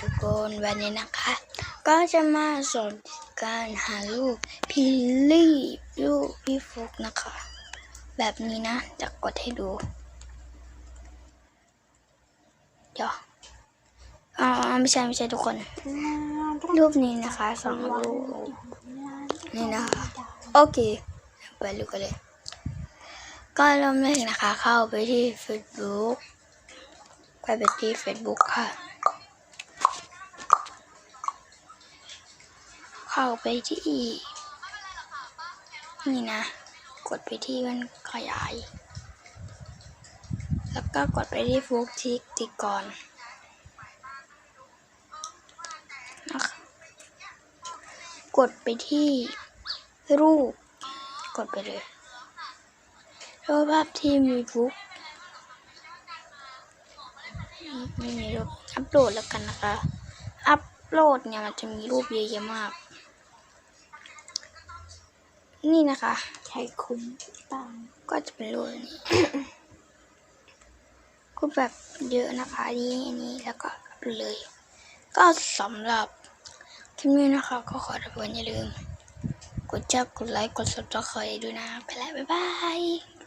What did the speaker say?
ทุกคนวันนี้นะคะ ก็จะมาสอนการหารูปพี่ลี่รูปพี่ฟุกนะคะ แบบนี้นะจะกดให้ดูเดี๋ยวอ๋อไม่ใช่ไม่ใช่ทุกคน รูปนี้นะคะสองรูปนี่นะคะ โอเค ไปดูกันเลย ก็เริ่มแรกนะคะ เข้าไปที่ Facebook ไปไปที่ Facebook ค่ะ เข้าไปที่ นี่นะ กดไปที่มันขยาย แล้วก็กดไปที่ฟุกทิกติก่อนนะคะกดไปที่รูป กดไปเลยรูปภาพที่มีฟุกไม่มีรูปอัปโหลดแล้วกันนะคะ อัปโหลดเนี่ยมันจะมีรูปเยอะแยะมาก นี่นะคะใช้คุ้มตางก็จะเป็นรูนี้ก็แบบเยอะนะคะอันนี้อันนี้แล้วก็เลย ก็สำหรับคลิปนี้นะคะ ก็ขอทุกคนอย่าลืม กดจับกดไลค์ กด subscribe ด้วยนะ ไปแล้ว บ๊ายบาย